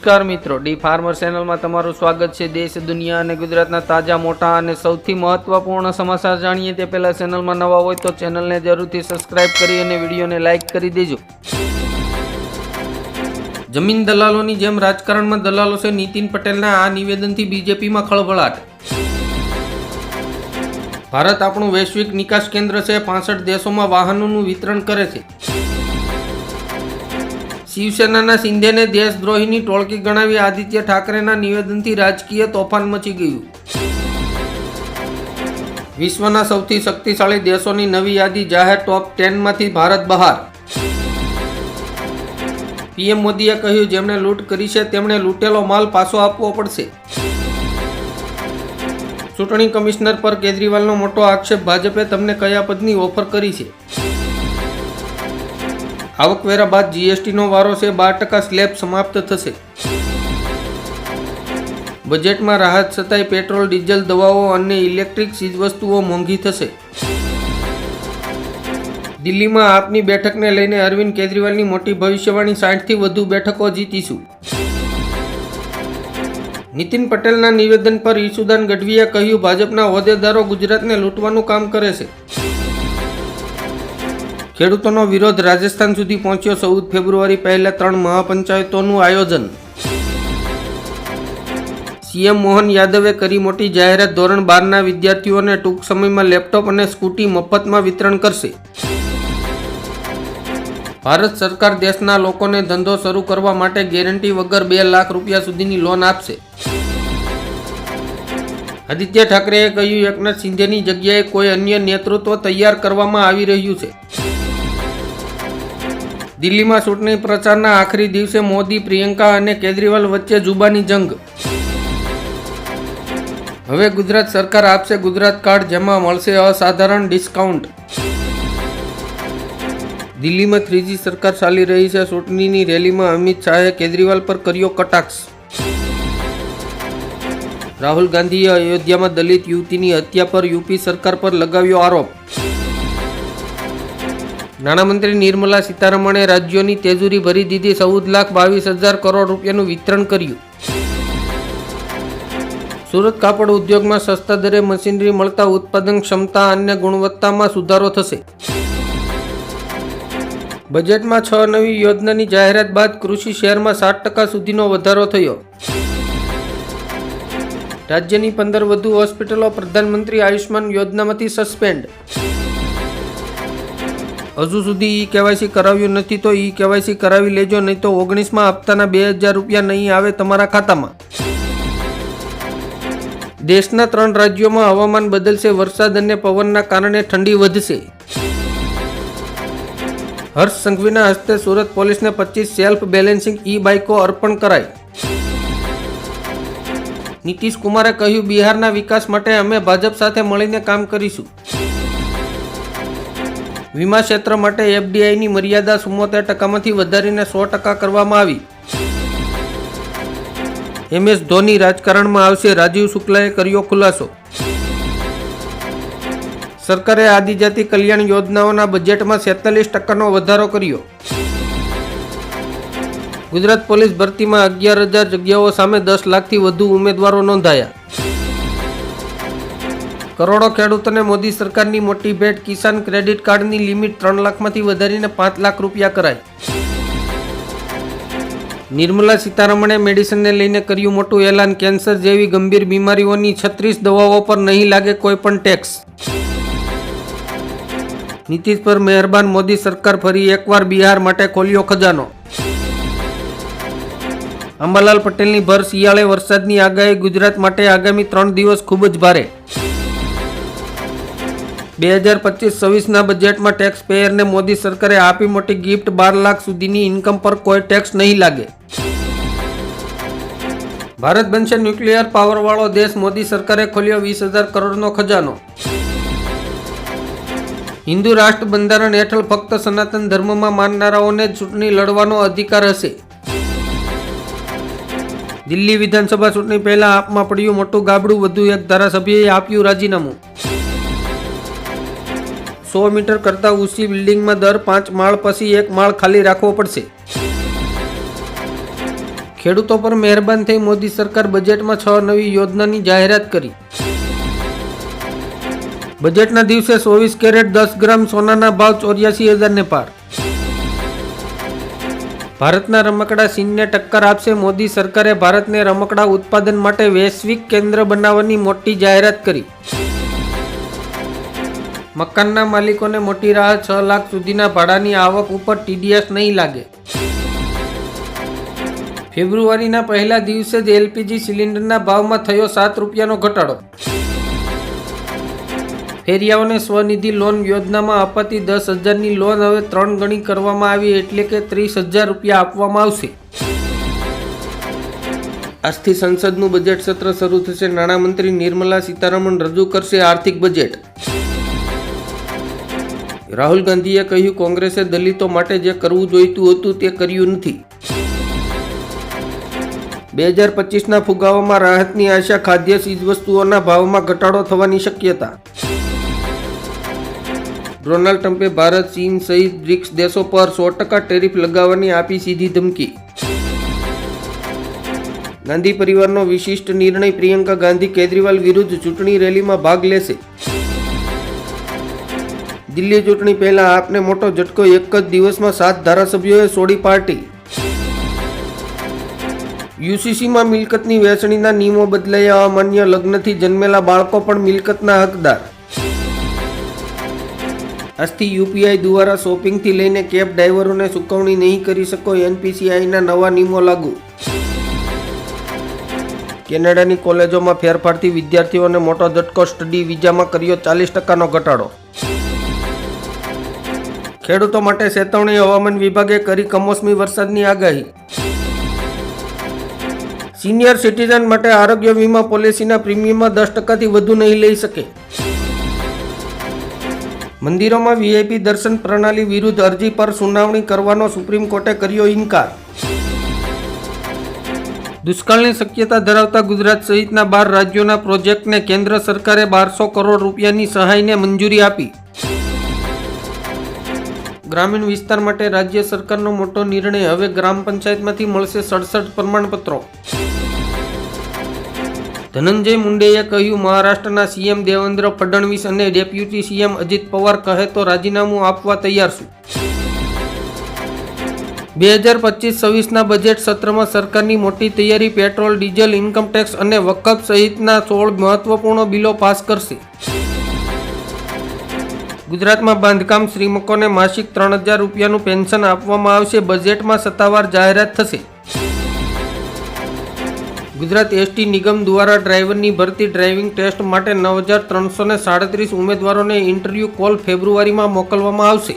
નમસ્કાર મિત્રો. D farmer ચેનલમાં તમારું સ્વાગત છે. દેશ, દુનિયા અને ગુજરાતના તાજા, મોટા અને સૌથી મહત્વપૂર્ણ સમાચાર જાણીએ તે પહેલા ચેનલમાં નવા હોય તો ચેનલને જરૂરથી સબસ્ક્રાઇબ કરી અને વિડીયોને લાઇક કરી દેજો. જમીન દલાલોની જેમ રાજકારણમાં દલાલો છે નીતિન પટેલના આ નિવેદનથી બીજેપીમાં ખળભળાટ. ભારત આપણું વૈશ્વિક નિકાસ કેન્દ્ર છે. પાસઠ દેશોમાં વાહનોનું વિતરણ કરે છે. શિવસેનાના સિંધેને દેશદ્રોહીની ટોળકી ગણાવી આદિત્ય ઠાકરેના નિવેદનથી રાજકીય તોફાન મચી ગયું. વિશ્વના સૌથી શક્તિશાળી દેશોની નવી યાદી જાહેર ટોપ ટેનમાંથી ભારત બહાર. પીએમ મોદીએ કહ્યું, જેમણે લૂંટ કરી છે, તેમણે લૂંટેલો માલ પાછો આપવો પડશે. ચૂંટણી કમિશનર પર કેજરીવાલનો મોટો આક્ષેપ, ભાજપે તમને કયા પદની ઓફર કરી છે? આવકવેરા બાદ જીએસટીનો વારો છે બાર ટકા સ્લેબ સમાપ્ત થશે. બજેટમાં રાહત છતાંય પેટ્રોલ, ડીઝલ, દવાઓ અને ઇલેક્ટ્રિક ચીજવસ્તુઓ મોંઘી થશે. દિલ્હીમાં આપની બેઠકને લઈને અરવિંદ કેજરીવાલની મોટી ભવિષ્યવાણી, સાઠથી વધુ બેઠકો જીતીશું. નીતિન પટેલના નિવેદન પર ઈશુદાન ગઢવીએ કહ્યું, ભાજપના હોદ્દેદારો ગુજરાતને લૂંટવાનું કામ કરે છે. ખેડૂતોનો વિરોધ રાજસ્થાન સુધી પહોંચ્યો ચૌદ ફેબ્રુઆરી પહેલા ત્રણ મહાપંચાયતોનું આયોજન. સીએમ મોહન યાદવે કરી મોટી જાહેરાત ધોરણ બારના વિદ્યાર્થીઓને ટૂંક સમયમાં લેપટોપ અને સ્કૂટી મફતમાં વિતરણ કરશે. ભારત સરકાર દેશના લોકોને ધંધો શરૂ કરવા માટે ગેરંટી વગર બે લાખ રૂપિયા સુધીની લોન આપશે. આદિત્ય ઠાકરેએ કહ્યું, એકનાથ શિંદેની જગ્યાએ કોઈ અન્ય નેતૃત્વ તૈયાર કરવામાં આવી રહ્યું છે. દિલ્હીમાં ચૂંટણી પ્રચારના આખરી દિવસે મોદી, પ્રિયંકા અને કેજરીવાલ વચ્ચે જુબાની જંગ. હવે ગુજરાત સરકાર આપશે ગુજરાત કાર્ડ, જેમાં મળશે અસાધારણ ડિસ્કાઉન્ટ. દિલ્હીમાં ત્રીજી સરકાર ચાલી રહી છે. ચૂંટણીની રેલીમાં અમિત શાહે કેજરીવાલ પર કર્યો કટાક્ષ. રાહુલ ગાંધીએ અયોધ્યામાં દલિત યુવતીની હત્યા પર યુપી સરકાર પર લગાવ્યો આરોપ. નાણામંત્રી નિર્મલા સીતારમણે રાજ્યોની તેજુરી ભરી દીધી ચૌદ લાખ બાવીસ હજાર કરોડ રૂપિયાનું વિતરણ કર્યું. સુરત કાપડ ઉદ્યોગમાં સસ્તા દરે મશીનરી મળતા ઉત્પાદન ક્ષમતા અને ગુણવત્તામાં સુધારો થશે. બજેટમાં છ નવી યોજનાની જાહેરાત બાદ કૃષિ શેરમાં સાત ટકા સુધીનો વધારો થયો. રાજ્યની પંદર વધુ હોસ્પિટલો પ્રધાનમંત્રી આયુષ્માન યોજનામાંથી સસ્પેન્ડ. હજુ સુધી ઈ કેવાયસી કરાવ્યું નથી તો ઈ કેવાયસી કરાવી લેજો, નહીં તો ઓગણીસમાં હપ્તાના બે હજાર રૂપિયા નહીં આવે તમારા ખાતામાં. દેશના ત્રણ રાજ્યોમાં હવામાન બદલશે, વરસાદ અને પવનના કારણે ઠંડી વધશે. હર્ષ સંઘવીના હસ્તે સુરત પોલીસને પચીસ સેલ્ફ બેલેન્સિંગ ઈ બાઇકો અર્પણ કરાઈ. નીતિશ કુમારે કહ્યું, બિહારના વિકાસ માટે અમે ભાજપ સાથે મળીને કામ કરીશું. વીમા ક્ષેત્ર માટે એફડીઆઈની મર્યાદા ચુમ્મોતેર ટકામાંથી વધારીને સો ટકા કરવામાં આવી. એમએસ ધોની રાજકારણમાં આવશે, રાજીવ શુક્લાએ કર્યો ખુલાસો. સરકારે આદિજાતિ કલ્યાણ યોજનાઓના બજેટમાં સેતાલીસ ટકાનો વધારો કર્યો. ગુજરાત પોલીસ ભરતીમાં અગિયાર હજાર જગ્યાઓ સામે દસ લાખથી વધુ ઉમેદવારો નોંધાયા. કરોડો ખેડૂતોને મોદી સરકારની મોટી ભેટ કિસાન ક્રેડિટ કાર્ડની લિમિટ ત્રણ લાખમાંથી વધારીને પાંચ લાખ રૂપિયા કરાઈ. નિર્મલા સીતારમણે મેડિસિનને લઈને કર્યું મોટું એલાન. કેન્સર જેવી ગંભીર બીમારીઓની છત્રીસ દવાઓ પર નહીં લાગે કોઈ પણ ટેક્સ. નીતિશ પર મહેરબાન મોદી સરકાર ફરી એકવાર બિહાર માટે ખોલ્યો ખજાનો. અંબાલાલ પટેલની ભર શિયાળે વરસાદની આગાહી. ગુજરાત માટે આગામી ત્રણ દિવસ ખૂબ જ ભારે. બે હજાર પચીસ છવ્વીસના બજેટમાં ટેક્સ પેયરને મોદી સરકારે આપી મોટી ગિફ્ટ બાર લાખ સુધીની ઇન્કમ પર કોઈ ટેક્સ નહીં લાગે. ભારત બનશે ન્યુક્લિયર પાવરવાળો દેશ, મોદી સરકારે ખોલ્યો વીસ હજાર કરોડનો ખજાનો. હિન્દુ રાષ્ટ્ર બંધારણ હેઠળ ફક્ત સનાતન ધર્મમાં માનનારાઓને ચૂંટણી લડવાનો અધિકાર હશે. દિલ્હી વિધાનસભા ચૂંટણી પહેલા આપમાં પડ્યું મોટું ગાબડું, વધુ એક ધારાસભ્યએ આપ્યું રાજીનામું. સો મીટર કરતાં ઊંચી બિલ્ડિંગમાં દર પાંચ માળ પછી એક માળ ખાલી રાખવો પડશે. ખેડૂતો પર મહેરબાન થઈ મોદી સરકાર બજેટમાં છ નવી યોજનાની જાહેરાત કરી. બજેટના દિવસે ચોવીસ કેરેટ દસ ગ્રામ સોનાના ભાવ ચોર્યાસી હજારને પાર. ભારતના રમકડા ચીનને ટક્કર આપશે મોદી સરકારે ભારતને રમકડા ઉત્પાદન માટે વૈશ્વિક કેન્દ્ર બનાવવાની મોટી જાહેરાત કરી. મકાનના માલિકોને મોટી રાહત છ લાખ સુધીના ભાડાની આવક ઉપર ટીડીએસ નહીં લાગે. ફેબ્રુઆરીના પહેલા દિવસે જ એલપીજી સિલિન્ડરના ભાવમાં થયો સાત રૂપિયાનો ઘટાડો. ફેરિયાઓને સ્વનિધિ લોન યોજનામાં અપાતી દસ હજારની લોન હવે ત્રણ ગણી કરવામાં આવી એટલે કે ત્રીસ હજાર રૂપિયા આપવામાં આવશે. આજથી સંસદનું બજેટ સત્ર શરૂ થશે. નાણામંત્રી નિર્મલા સીતારમણ રજૂ કરશે આર્થિક બજેટ. રાહુલ ગાંધીએ કહ્યું, કોંગ્રેસે દલિતો માટે જે કરવું જોઈતું હતું તે કર્યું નથી. બે હજાર પચીસના ફુગાવામાં રાહતની આશા ખાદ્ય ચીજવસ્તુઓના ભાવમાં ઘટાડો થવાની શક્યતા. ડોનાલ્ડ ટ્રમ્પે ભારત, ચીન સહિત બ્રિક્સ દેશો પર સો ટકા ટેરિફ લગાવવાની આપી સીધી ધમકી. ગાંધી પરિવારનો વિશિષ્ટ નિર્ણય પ્રિયંકા ગાંધી કેજરીવાલ વિરુદ્ધ ચૂંટણી રેલીમાં ભાગ લેશે. દિલ્હી ચૂંટણી પહેલા આપને મોટો ઝટકો એક જ દિવસમાં સાત ધારાસભ્યોએ છોડી પાર્ટી. યુસીસીમાં મિલકતની વહેંચણીના નિયમો બદલાયા અમાન્ય લગ્નથી જન્મેલા બાળકો પણ મિલકતના હકદાર. આજથી યુપીઆઈ દ્વારા શોપિંગથી લઈને કેબ ડ્રાઈવરોને ચૂકવણી નહીં કરી શકો એનપીસીઆઈના નવા નિયમો લાગુ. કેનેડાની કોલેજોમાં ફેરફારથી વિદ્યાર્થીઓને મોટો ઝટકો સ્ટડી વિઝામાં કર્યો ચાલીસ ટકાનો ઘટાડો. ખેડૂતો માટે ચેતવણી હવામાન વિભાગે કરી કમોસમી વરસાદની આગાહી. સિનિયર સિટીઝન માટે આરોગ્ય વીમા પોલિસીના પ્રીમિયમમાં દસ ટકાથી વધુ નહીં લઈ શકે. મંદિરોમાં વીઆઈપી દર્શન પ્રણાલી વિરુદ્ધ અરજી પર સુનાવણી કરવાનો સુપ્રીમ કોર્ટે કર્યો ઇનકાર. દુષ્કાળની શક્યતા ધરાવતા ગુજરાત સહિતના બાર રાજ્યોના પ્રોજેક્ટને કેન્દ્ર સરકારે બારસો કરોડ રૂપિયાની સહાયને મંજૂરી આપી. ગ્રામીણ વિસ્તાર માટે રાજ્ય સરકારનો મોટો નિર્ણય હવે ગ્રામ પંચાયતમાંથી મળશે સડસઠ પ્રમાણપત્રો. ધનંજય મુંડેએ કહ્યું, મહારાષ્ટ્રના સીએમ દેવેન્દ્ર ફડણવીસ અને ડેપ્યુટી સીએમ અજીત પવાર કહે તો રાજીનામું આપવા તૈયાર છું. બે હજાર પચીસ છવ્વીસના બજેટ સત્રમાં સરકારની મોટી તૈયારી પેટ્રોલ, ડીઝલ ઇન્કમટેક્સ અને વકફ સહિતના સોળ મહત્વપૂર્ણ બિલો પાસ કરશે. ગુજરાતમાં બાંધકામ શ્રમિકોને માસિક ત્રણ હજાર રૂપિયાનું પેન્શન આપવામાં આવશે. બજેટમાં સત્તાવાર જાહેરાત થશે. ગુજરાત એસટી નિગમ દ્વારા ડ્રાઈવરની ભરતી ડ્રાઇવિંગ ટેસ્ટ માટે નવ હજાર ત્રણસો સાડત્રીસ ઉમેદવારોને ઇન્ટરવ્યૂ કોલ ફેબ્રુઆરીમાં મોકલવામાં આવશે.